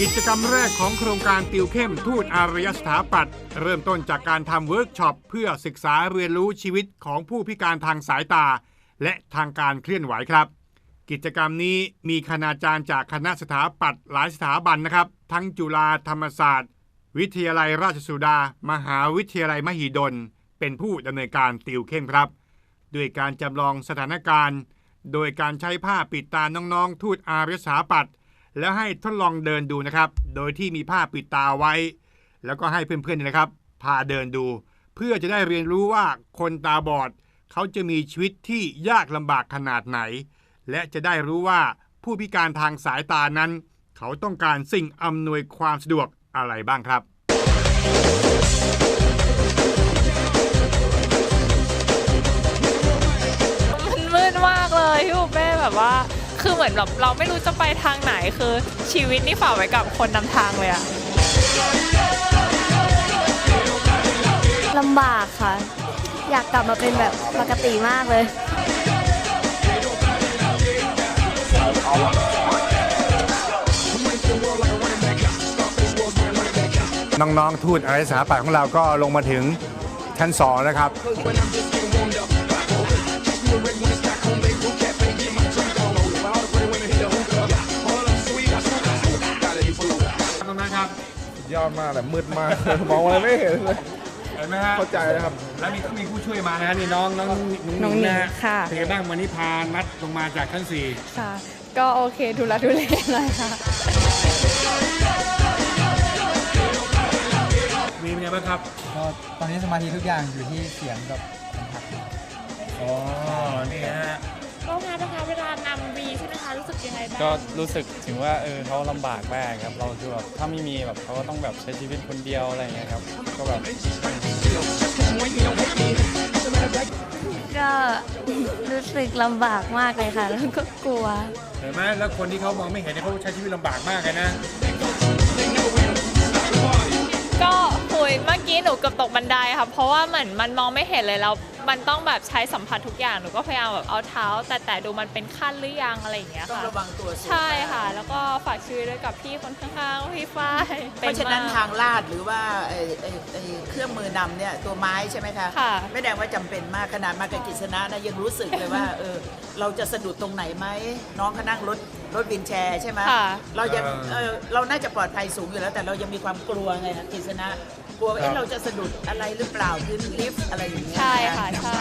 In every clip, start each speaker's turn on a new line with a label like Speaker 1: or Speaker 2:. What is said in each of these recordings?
Speaker 1: กิจกรรมแรกของโครงการติวเข้มทูตอารยสถาปัตย์เริ่มต้นจากการทำเวิร์กช็อปเพื่อศึกษาเรียนรู้ชีวิตของผู้พิการทางสายตา และทางการเคลื่อนไหวครับ กิจกรรมนี้มีคณาจารย์จากคณะสถาปัตย์หลายสถาบันนะครับ ทั้งจุฬาธรรมศาสตร์ วิทยาลัยราชสุดา มหาวิทยาลัยมหิดล เป็นผู้ดำเนินการติวเข้มครับ ด้วยการจำลองสถานการณ์ โดยการใช้ผ้าปิดตาน้องๆ ทูตอารยสถาปัตย์ แล้วให้ทดลองเดินดูนะครับ โดยที่มีผ้าปิดตาไว้ แล้วก็ให้เพื่อนๆนะครับ พาเดินดู เพื่อจะได้เรียนรู้ว่าคนตาบอด เขาจะมีชีวิตที่ยากลำบากขนาดไหน และจะได้รู้ว่าผู้พิการทางสายตานั้น เขาต้องการสิ่งอำนวยความสะดวกอะไรบ้างครับ
Speaker 2: มันมืดมากเลยพี่บุฟเป้แบบว่า คือเหมือนแบบเราไม่รู้จะไปทางไหนคือชีวิตนี่ฝากไว้กับคนนำทางเลยอะ
Speaker 3: ลำบากค่ะ อยากกลับมาเป็นแบบปกติมากเลย
Speaker 1: น้อง ๆ ทูตอารยสถาปัตย์ของเราก็ลงมาถึงชั้นสองนะครับ
Speaker 4: มากแต่มืดมาก มองอะไรไม่เห็นเลย
Speaker 1: เห็นไหมฮะ
Speaker 4: เข้าใจนะครับ
Speaker 1: แล้วมีก็มีผู้ช่วยมานะฮะนี่น้องน้อง
Speaker 2: น้องหนิงค่ะ
Speaker 1: เป็นไงบ้างวันนี้พานัดลงมาจากชั้นสี่
Speaker 2: ค่ะ ก็โอเคทุลักทุเลหน่อยค่ะ
Speaker 1: มีเป็นไงบ้างครับ
Speaker 5: ก็ตอนนี้สมาธิทุกอย่างอยู่ที่เสียงกับสัมผัส
Speaker 1: อ๋อ นี่ฮะ
Speaker 6: ก็งานนะคะเวลานำวีใช่ไหมคะรู้สึกยังไงบ้าง
Speaker 7: ก็รู้สึกถึงว่าเออเขาลำบากมากครับ เราคือแบบถ้าไม่มีแบบเขาก็ต้องแบบใช้ชีวิตคนเดียวอะไรอย่างเงี้ยครับ ก็แบบ
Speaker 3: ก็รู้สึกลำบากมากเลยค่ะ แล้วก็กลัว
Speaker 1: เห็นไหมแล้วคนที่เขามองไม่เห็นเนี่ยเขาใช้ชีวิตลำบากมากเลยนะ
Speaker 2: ก็หุยเมื่อกี้หนูเกือบตกบันไดค่ะ เพราะว่าเหมือนมันมองไม่เห็นเลยแล้วมันต้องแบบใช้สัมผัสทุกอย่างหนูก็พยายามแบบเอาเท้า แต่แต่ดูมันเป็นขั้นหรือยังอะไรอย่างเงี้ย
Speaker 8: ต้อง
Speaker 2: ค่ะ
Speaker 8: ระวังตัวสูง
Speaker 2: ใช่ค่ะ แล้วก็ฝากชื่อด้วยกับพี่คนข้างๆพี่ฝ้าย
Speaker 8: เพราะฉะนั้น
Speaker 2: ป็มก
Speaker 8: ทางลาดหรือว่าไอ้ไอ้ไอ้เครื่องมือนำเนี่ยตัวไม้ใช่ไหมคะ
Speaker 2: ค่ะ
Speaker 8: ไม่แดงว่าจำเป็นมากขนาดมากับกิษณะนะยังรู้สึกเลยว่า เออเราจะสะดุดตรงไหนไหมน้องเขานั่งรถ รถวินแชร์ใช่ไหม
Speaker 2: ค่ะ
Speaker 8: เรายัง
Speaker 1: เออ
Speaker 8: เออเราน่าจะปลอดภัยสูงอยู่แล้ว แต่เรายังมีความกลัวไงคะกิษณะกลัวว่าเอ๊ะเราจะสะดุดอะไรหรือเปล่าพื้นลิฟต์อะไรอย่างเงี้ย
Speaker 2: ใช่ค่ะ ใช่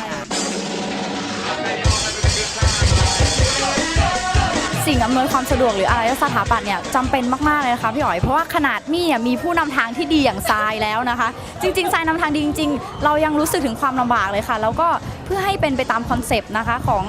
Speaker 9: สิ่งอำนวยความสะดวกหรืออารยสถาปัตย์เนี่ยจำเป็นมากๆเลยนะคะพี่อ๋อยเพราะว่าขนาดมี่เนี่ยมีผู้นำทางที่ดีอย่างทรายแล้วนะคะ จริงๆทรายนำทางดีจริง ๆ เรายังรู้สึกถึงความลำบากเลยค่ะ แล้วก็เพื่อให้เป็นไปตามคอนเซปต์นะคะของ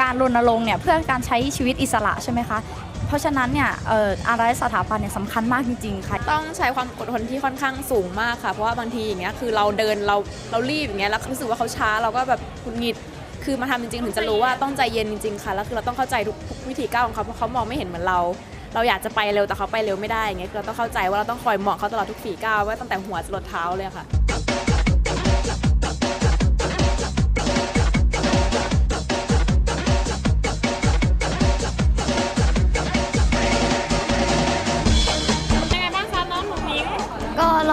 Speaker 9: การรณรงค์เนี่ยเพื่อการใช้ชีวิตอิสระใช่ไหมคะ เพราะฉะนั้นเนี่ยเอ่ออารยสถาปัตย์เนี่ยสำคัญมากจริงๆค่ะ
Speaker 6: ต้องใช้ความอดทนที่ค่อนข้างสูงมากค่ะ เพราะว่าบางทีอย่างเงี้ยคือเราเดินเราเรารีบอย่างเงี้ยแล้วรู้สึกว่าเขาช้าเราก็แบบหงุดหงิดคือมาทำจริงๆถึงจะรู้ว่าต้องใจเย็นจริงๆค่ะแล้วคือเราต้องเข้าใจทุกทุกวิธีก้าวของเขาเพราะเขามองไม่เห็นเหมือนเรา เราอยากจะไปเร็วแต่เขาไปเร็วไม่ได้อย่างเงี้ยคือเราต้องเข้าใจว่าเราต้องคอยเหมาะเขาตลอดทุกฝีก้าวว่าตั้งแต่หัวจรดเท้าเลยค่ะยัง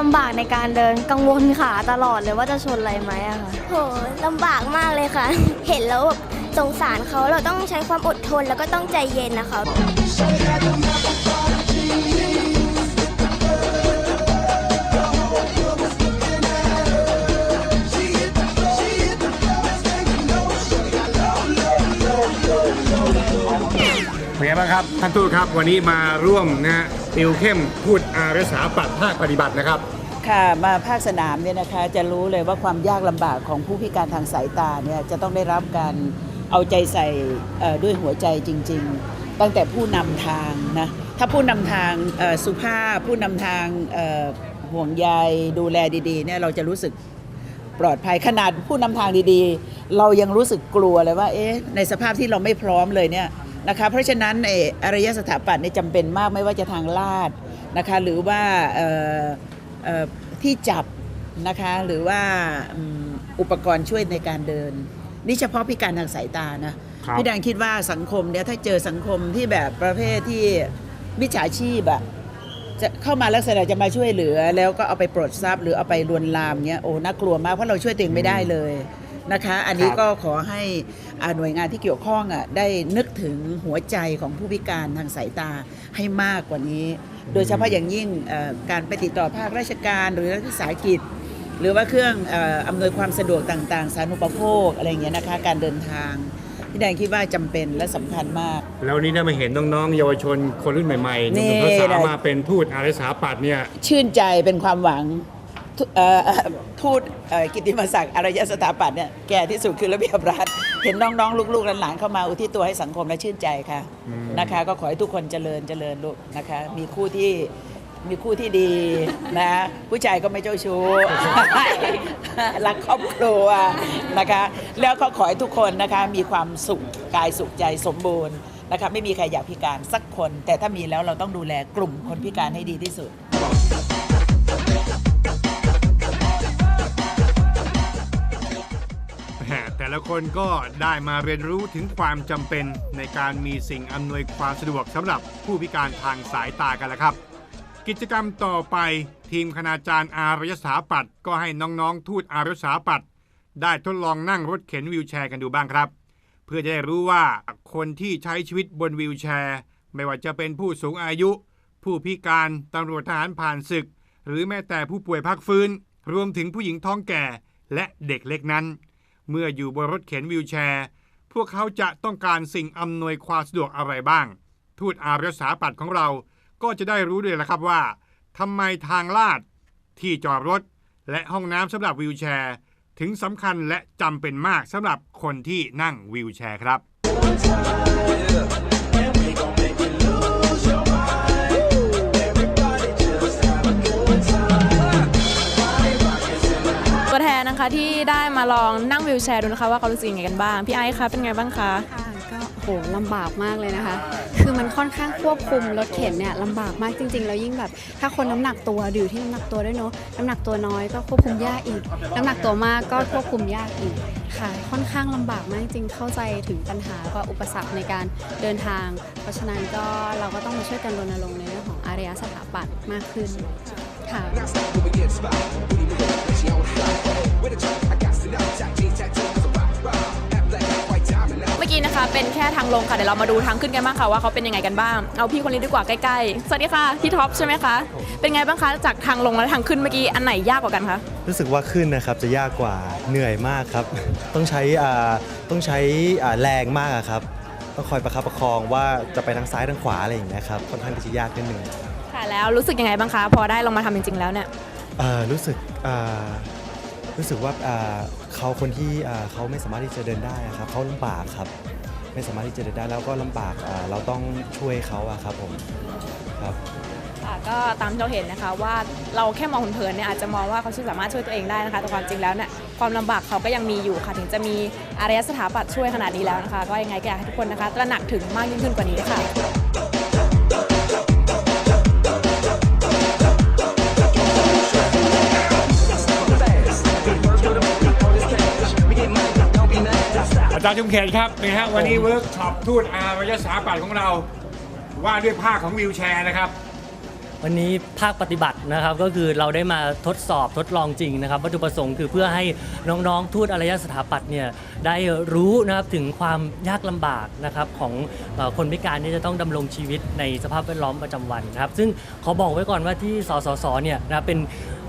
Speaker 6: ำ
Speaker 3: บากในการเดินกังวลขาตลอดเลยว่าจะชนอะไรไหมอะค่ะ
Speaker 10: โหลำบากมากเลยค่ะ เห็นแล้วแบบสงสารเขาเราต้องใช้ความอดทนแล้วก็ต้องใจเย็นนะคะ
Speaker 1: เป็นไงบ้างครับ ท่านทูตครับ วันนี้มาร่วมนะฮะติวเข้มทูตอารยสถาปัตย์ภาคปฏิบัตินะครับ
Speaker 8: ค่ะมาภาคสนามเนี่ยนะคะจะรู้เลยว่าความยากลำบากของผู้พิการทางสายตาเนี่ยจะต้องได้รับการเอาใจใส่เอ่อด้วยหัวใจจริง ๆ ตั้งแต่ผู้นำทางนะถ้าผู้นำทางเอ่อสุภาพผู้นำทางเอ่อห่วงใยดูแลดีๆเนี่ยเราจะรู้สึก ปลอดภัยขนาดผู้นำทางดีๆ เรายังรู้สึกกลัวเลยว่า เอ๊ะ ในสภาพที่เราไม่พร้อมเลยเนี่ย นะคะเพราะฉะนั้นเอ่ออารยสถาปัตย์เนี่ยจำเป็นมากไม่ว่าจะทางลาดนะคะหรือว่าเอ่อเอ่อที่จับนะคะหรือว่าอืมอุปกรณ์ช่วยในการเดิน นี่เฉพาะพิการทางสายตานะครับพี่ดังคิดว่าสังคมเนี่ยถ้าเจอสังคมที่แบบประเภทที่มิจฉาชีพอะจะเข้ามาลักษณะจะมาช่วยเหลือ แล้วก็เอาไปปลดทรัพย์หรือเอาไปลวนลามเงี้ยโอ้น่ากลัวมากเพราะเราช่วยตัวเองไม่ได้เลย นะคะ อันนี้
Speaker 1: ครับ
Speaker 8: ก็ขอให้อ่าหน่วยงานที่เกี่ยวข้องอะได้นึกถึงหัวใจของผู้พิการทางสายตาให้มากกว่านี้ โดยเฉพาะอย่างยิ่งเอ่อการไปติดต่อภาคราชการหรือรัฐวิสาหกิจ หรือว่าเครื่องเอ่ออำนวยความสะดวกต่างๆ สาธารณูปโภคอะไรอย่างเงี้ยนะคะการเดินทางพี่แดงคิดว่าจำเป็นและสำคัญมาก
Speaker 1: แล้ววันนี้ได้มาเห็นน้องๆ เยาวชนคนรุ่นใหม่ๆห
Speaker 8: นี่
Speaker 1: นุ่มๆสาว
Speaker 8: ได้
Speaker 1: ๆมาเป็นทูตอาริสาปัตย์เนี่ย
Speaker 8: ชื่นใจเป็นความหวัง ทุเอ่อเอ่อทูตเอ่อกิตติมศักดิ์อารยสถาปัตย์เนี่ยแก่ที่สุดคือระเบียบรัฐ เห็นน้องๆ ลูกๆหลานๆเข้ามาอุทิศตัวให้สังคมและชื่นใจค่ะ
Speaker 1: อืม
Speaker 8: นะคะ ก็ขอให้ทุกคนเจริญเจริญลูกนะคะ มีคู่ที่มีคู่ที่ดีนะ ผู้ชายก็ไม่เจ้าชู้รักครอบครัวนะคะ แล้วก็ขอให้ทุกคนนะคะ มีความสุขกายสุขใจสมบูรณ์นะคะไม่มีใครอยากพิการสักคน แต่ถ้ามีแล้วเราต้องดูแลกลุ่มคนพิการให้ดีที่สุด
Speaker 1: ละคนก็ได้มาเรียนรู้ถึงความจำเป็นในการมีสิ่งอำนวยความสะดวกสำหรับผู้พิการทางสายตากันแล้วครับ กิจกรรมต่อไปทีมคณาจารย์อารยสถาปัตย์ก็ให้น้องๆ ทูตอารยสถาปัตย์ได้ทดลองนั่งรถเข็นวีลแชร์กันดูบ้างครับ เพื่อจะได้รู้ว่าคนที่ใช้ชีวิตบนวีลแชร์ ไม่ว่าจะเป็นผู้สูงอายุ ผู้พิการตำรวจทหารผ่านศึก หรือแม้แต่ผู้ป่วยพักฟื้น รวมถึงผู้หญิงท้องแก่และเด็กเล็กนั้น เมื่ออยู่บนรถเข็นวีลแชร์ พวกเขาจะต้องการสิ่งอำนวยความสะดวกอะไรบ้าง ทูตอารยสาปัดของเราก็จะได้รู้ด้วยละครับว่าทำไมทางลาด ที่จอดรถ และห้องน้ำสำหรับวีลแชร์ ถึงสำคัญและจำเป็นมากสำหรับคนที่นั่งวีลแชร์ครับ
Speaker 6: นะคะที่ได้มาลองนั่งวิวแชร์ดูนะคะว่าเขารู้สึกยังไงกันบ้าง พี่ไอซ์คะเป็นไงบ้างคะ
Speaker 11: ค่ะก็โหลำบากมากเลยนะคะ คือมันค่อนข้างควบคุมรถเข็นเนี่ยลำบากมากจริงๆ แล้วยิ่งแบบ ถ้าคนน้ำหนักตัวอยู่ที่น้ำหนักตัวด้วยเนาะน้ำหนักตัวน้อยก็ควบคุมยากอีก น้ำหนักตัวมากก็ควบคุมยากอีกค่ะ ค่อนข้างลำบากมากจริงเข้าใจถึงปัญหาและอุปสรรคในการเดินทาง เพราะฉะนั้นก็เราก็ต้องมาช่วยกันรณรงค์ในเรื่องของอารยสถาปัตย์มากขึ้นค่ะ
Speaker 6: เมื่อกี้นะคะเป็นแค่ทางลงค่ะเดี๋ยวเรามาดูทางขึ้นกันบ้างค่ะว่าเขาเป็นยังไงกันบ้างเอาพี่คนนี้ดีกว่าใกล้ๆสวัสดีค่ะพี่ท็อปใช่ไหมคะเป็นไงบ้างคะจากทางลงและทางขึ้นเมื่อกี้อันไหนยากกว่ากันคะ
Speaker 12: รู้สึกว่าขึ้นนะครับจะยากกว่าเหนื่อยมากครับ ต้องใช้อ่าต้องใช้อ่าแรงมากอะครับต้องคอยประคับประคองว่าจะไปทางซ้ายทางขวาอะไรอย่างเงี้ยครับค่อนข้างที่จะยากนิดนึง
Speaker 6: ค่ะแล้วรู้สึกยังไงบ้างคะพอได้ลงมาทำจริงๆแล้วเนี่ย
Speaker 12: เอ่อรู้สึกอ่า รู้สึกว่าเขาคนที่เขาไม่สามารถที่จะเดินได้อะครับเขาลำบากครับ ไม่สามารถที่จะเดินได้แล้วก็ลำบากเราต้องช่วยเขาครับผมครับ
Speaker 6: ก็ตามที่เราเห็นนะคะว่าเราแค่มองเผินๆเนี่ยอาจจะมองว่าเขาสามารถช่วยตัวเองได้นะคะแต่ความจริงแล้วเนี่ยความลำบากเขาก็ยังมีอยู่ค่ะถึงจะมีอารยสถาปัตย์ช่วยขนาดนี้แล้วนะคะ ก็ยังไงก็อยากให้ทุกคนนะคะตระหนักถึงมากยิ่งขึ้นกว่านี้ค่ะ
Speaker 1: จารย์ชุมเขตครับนะฮะวันนี้เวิร์กช็อปทูตอารยสถาปัตย์ของเรา ว่าด้วยภาคของวีลแชร์นะครับ
Speaker 13: วันนี้ภาคปฏิบัตินะครับก็คือเราได้มาทดสอบทดลองจริงนะครับวัตถุประสงค์คือเพื่อให้น้องๆ ทูตอารยสถาปัตย์เนี่ยได้รู้นะครับถึงความยากลำบากนะครับของเอ่อคนพิการที่จะต้องดำรงชีวิตในสภาพแวดล้อมประจำวันนะครับซึ่งขอบอกไว้ก่อนว่าที่สสสเนี่ยนะครับเป็น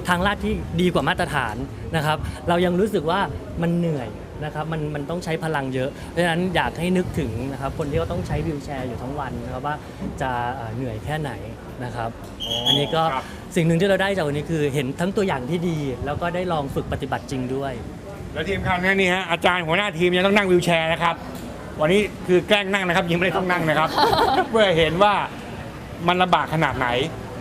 Speaker 13: ทางลาดที่ดีกว่ามาตรฐานนะครับ เรายังรู้สึกว่ามันเหนื่อย นะครับมันมันต้องใช้พลังเยอะ เพราะฉะนั้นอยากให้นึกถึงนะครับคนที่เขาต้องใช้วิวแชร์อยู่ทั้งวันนะครับว่าจะเอ่อเหนื่อยแค่ไหนนะครับ อันนี้ก็
Speaker 1: ครับ
Speaker 13: สิ่งหนึ่งที่เราได้จากวันนี้คือเห็นทั้งตัวอย่างที่ดี แล้วก็ได้ลองฝึกปฏิบัติจริงด้วย
Speaker 1: แล้วทีมงานนี่ฮะอาจารย์หัวหน้าทีมยังต้องนั่งวีลแชร์นะครับ วันนี้คือแกล้งนั่งนะครับยังไม่ได้ต้องนั่งนะครับ เพื่อเห็นว่ามันลำบากขนาดไหน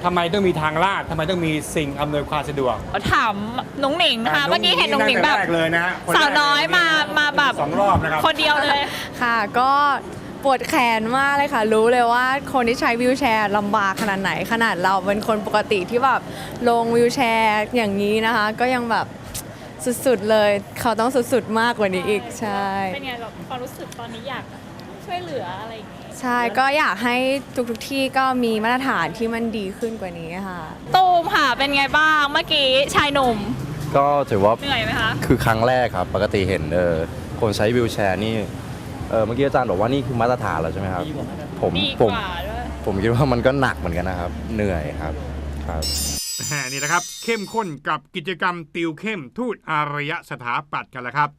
Speaker 1: ทำไมต้องมีทางลาดทำไมต้องมีสิ่งอำนวยความสะดวก
Speaker 2: ถามน้องหนิงนะคะ
Speaker 1: อะ
Speaker 2: เมื่อกี้เห็นน้องหนิงแบบ
Speaker 1: ตั้แต่รกเลยนะฮะคแรก
Speaker 2: สาวน้อยมามาแบบ
Speaker 1: สองรอบนะครับ
Speaker 2: คนเดียวเลย
Speaker 14: ค่ะก็ปวดแขนมากเลยค่ะ รู้เลยว่าคนที่ใช้วิวแชร์ลำบากขนาดไหน ขนาดเราเป็นคนปกติที่แบบลงวิวแชร์อย่างนี้นะคะ ก็ยังแบบสุดๆเลย เขาต้องสุดๆมากกว่านี้อีกใช่
Speaker 2: เป็นไงแบบความรู้สึกตอนนี้อยากช่วยเหลืออะไรอย่างงี้
Speaker 14: ใช่ก็อยากให้ทุกๆที่ก็มีมาตรฐานที่มันดีขึ้นกว่านี้ค่ะ
Speaker 2: ตูมค่ะ เป็นไงบ้างเมื่อกี้ชายหนุ่ม
Speaker 15: ก็ถือว่า
Speaker 2: เหนื่อยไหมคะ
Speaker 15: คือครั้งแรกครับ ปกติเห็นเออคนใช้วิวแชร์นี่เออเมื่อกี้อาจารย์บอกว่านี่คือมาตรฐานแล้วใช่ไหมครับผม
Speaker 2: ดี
Speaker 15: ผม
Speaker 2: กว่าด้วย
Speaker 15: ผมคิดว่ามันก็หนักเหมือนกันนะครับ เหนื่อยครับครับ
Speaker 1: แหมนี่นะครับ เข้มข้นกับกิจกรรมติวเข้มทูตอารยสถาปัตย์กันแล้วครับ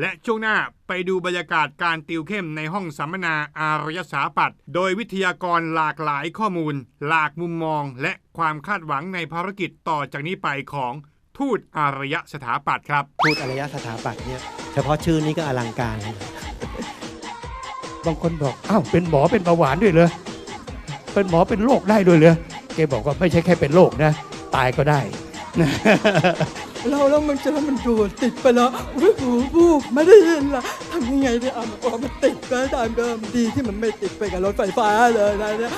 Speaker 1: และช่วงหน้าไปดูบรรยากาศการติวเข้มในห้องสัมมนาอารยสถาปัตย์โดยวิทยากรหลากหลายข้อมูล หลากมุมมอง และความคาดหวังในภารกิจต่อจากนี้ไปของทูตอารยสถาปัตย์ครับ
Speaker 16: พูดอารยสถาปัตย์เนี่ยเฉพาะชื่อนี้ก็อลังการแล้ว
Speaker 17: บางคนบอกอ้าวเป็นหมอเป็นเบาหวานด้วยเลยเป็นหมอเป็นโรคได้ด้วยเลยแกบอกว่าไม่ใช่แค่เป็นโรคนะ ตายก็ได้
Speaker 18: เราแล้วมันจะแล้วมันดูดติดไปแล้ววูบูบไม่ได้ยินละทำยังไงดีอะมันบอกมันติดก็ตามเดิมดีที่มันไม่ติดไปกับรถไฟฟ้าเลยนะเนี่ย